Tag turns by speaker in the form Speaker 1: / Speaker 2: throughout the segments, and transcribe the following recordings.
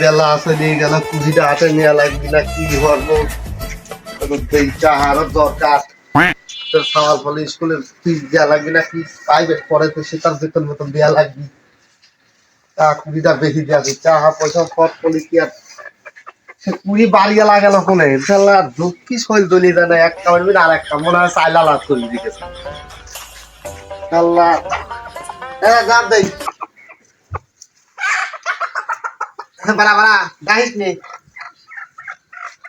Speaker 1: বেলা আছে নিয়ে গেল কুড়িটা হাতে নেওয়া লাগবে না, কি করব এই দরকার। সওয়াল ফলে স্কুলের ফিস দেওয়া লাগবে না, কি প্রাইভেট পড়ে তো বেতন বেতন দেওয়া লাগবে। তা কুড়িটা বেশি দেওয়া পয়সা করলে কি আর? সে কুড়ি বাড়িয়ে লাগালো কোনে তাহলে দুঃখী শৈল দলি দেয় এক কামড়বি না আর এক কামড় মনে হয় চাইলা লাভ করে দিতেছে। হ্যাঁ বাড়া বাড়া গাইস নে।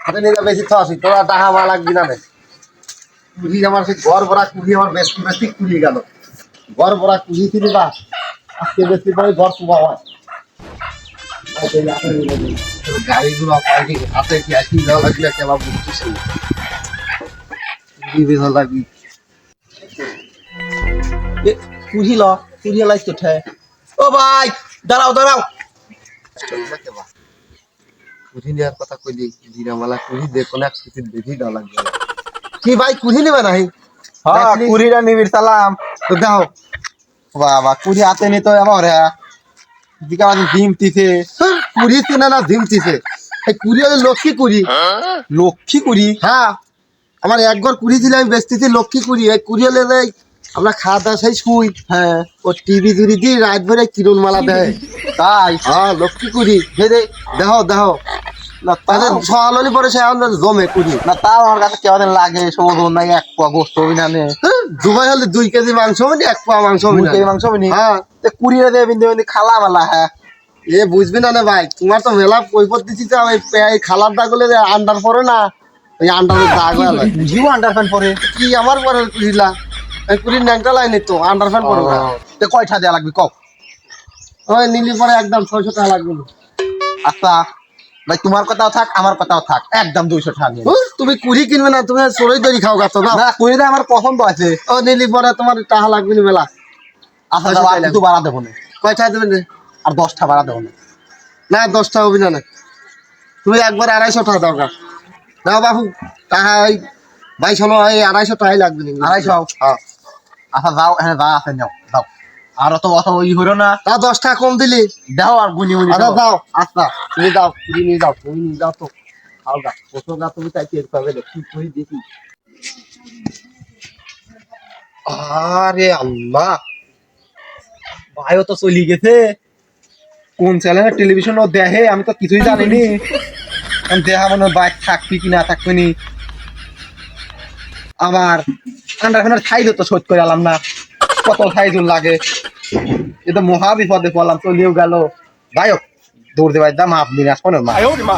Speaker 1: হাতে নিয়ে বেশি থাকি তোরা ডাহা মা লাগবি না নে কুড়ি আমার সেই ঘর ভরা কুড়ি আমার বেশ বেশি কুড়ি গেল। ঘর ভরা কুড়ি তিনি বা আজকে বেশি পরে ঘর শুভা হয়। গাড়িগুলো পাইনি হাতে কি আসি দেওয়া লাগলে কেমন কুড়ি লাগবি।
Speaker 2: কুড়ি ল কুড়ি লাইস তো ঠে ও ভাই দাঁড়াও দাঁড়াও।
Speaker 1: কুড়ি নেওয়ার কথা কই দিই কুড়ি দে কোন এক কিছু বেশি দেওয়া লাগবে কি ভাই কুড়ি নেবে নাই
Speaker 2: হ্যাঁ কুড়িটা নিবির সালাম।
Speaker 1: তো দাও
Speaker 2: বাবা কুড়ি হাতে নিতে আমার হ্যাঁ দিকে
Speaker 1: কুড়ি তিনা না ধিমতিছে এই কুড়ি হলে লক্ষ্মী কুড়ি
Speaker 2: লক্ষ্মী কুড়ি
Speaker 1: হ্যাঁ আমার এক ঘর কুড়ি দিলে আমি বেচতেছি লক্ষ্মী কুড়ি এই কুড়ি হলে দেয় আমরা খাওয়া দাওয়া সেই শুই।
Speaker 2: হ্যাঁ।
Speaker 1: ও টিভি জুড়ি দিয়ে রাত ভরে কিরণ মালা দেয়।
Speaker 2: তাই?
Speaker 1: হ্যাঁ লক্ষ্মী কুড়ি। হে দে দেহ দেহ
Speaker 2: না
Speaker 1: তাদের সকাল পরে সে আমাদের জমে কুড়ি।
Speaker 2: না তাও আমার কাছে কেমন লাগে সবুজ নাই এক পোয়া গোস্ত
Speaker 1: দুবাই হলে দুই কেজি মাংস মানে এক পা মাংস হবে
Speaker 2: দুই কেজি মাংস বিনি?
Speaker 1: হ্যাঁ।
Speaker 2: কুড়িটা দিয়ে বিন্দু বিন্দু খালা মালা হ্যাঁ।
Speaker 1: এ বুঝবি না ভাই তোমার তো মেলা কৈপত দিচ্ছি তো এই খালার দাগ হলে আন্ডার পরে না ওই আন্ডারের দাগ হয়ে।
Speaker 2: বুঝিও আন্ডারপ্যান্ট পরে?
Speaker 1: কি আমার পরে কুড়িলা কুড়ির ন্যাংটা লাইনে তো আন্ডার ফ্যান পরে না।
Speaker 2: কয়টা দেয়া লাগবে কও?
Speaker 1: ওই নীলি পরে একদম ছয়শো টাকা লাগবে।
Speaker 2: আচ্ছা ভাই তোমার কথাও থাক আমার কথাও থাক একদম দুইশো টাকা
Speaker 1: তুমি কুড়ি কিনবে না তুমি সরই দড়ি খাও গাছ না?
Speaker 2: না কুড়িটা আমার পছন্দ আছে।
Speaker 1: ও নীলি পরে তোমার টাকা লাগবে না মেলা
Speaker 2: আচ্ছা। কিছু বাড়া দেবো না।
Speaker 1: কয়টা দেবেন রে?
Speaker 2: আর দশটা বাড়া দেবো না।
Speaker 1: না দশটা হবে না না। তুমি একবার আড়াইশো টাকা দরকার দাও বাবু টাকা ওই বাইশ হলো এই আড়াইশো টাকাই লাগবে না
Speaker 2: আড়াইশো?
Speaker 1: হ্যাঁ।
Speaker 2: আচ্ছা যাও হ্যাঁ যা আছে নাও। আর অত অত ই হলো না।
Speaker 1: তা দশ টাকা কম দিলি।
Speaker 2: দাও আর গুনি গুনি
Speaker 1: আরে
Speaker 2: দাও।
Speaker 1: দাও। আচ্ছা তুমি দাও তুমি নিয়ে যাও তুমি নিয়ে যাও তো। গা। কত গা তুমি তাই টের পাবে কি করি দেখি।
Speaker 2: আরে আল্লাহ। ভাইও তো চলি গেছে। কোন চ্যানেলের টেলিভিশন ও দেখে আমি তো কিছুই জানিনি। আমি দেখা মনে বাইক থাকবি কি না থাকবি নি। আমার আন্ডারফ্যানের সাইজও তো শোধ করে আলাম না। কত সাইজুল লাগে। এ তো মহা বিপদে পড়লাম, চলিও গেল। যাই হোক, দৌড় দেবার দাম আপনি আসবেন মা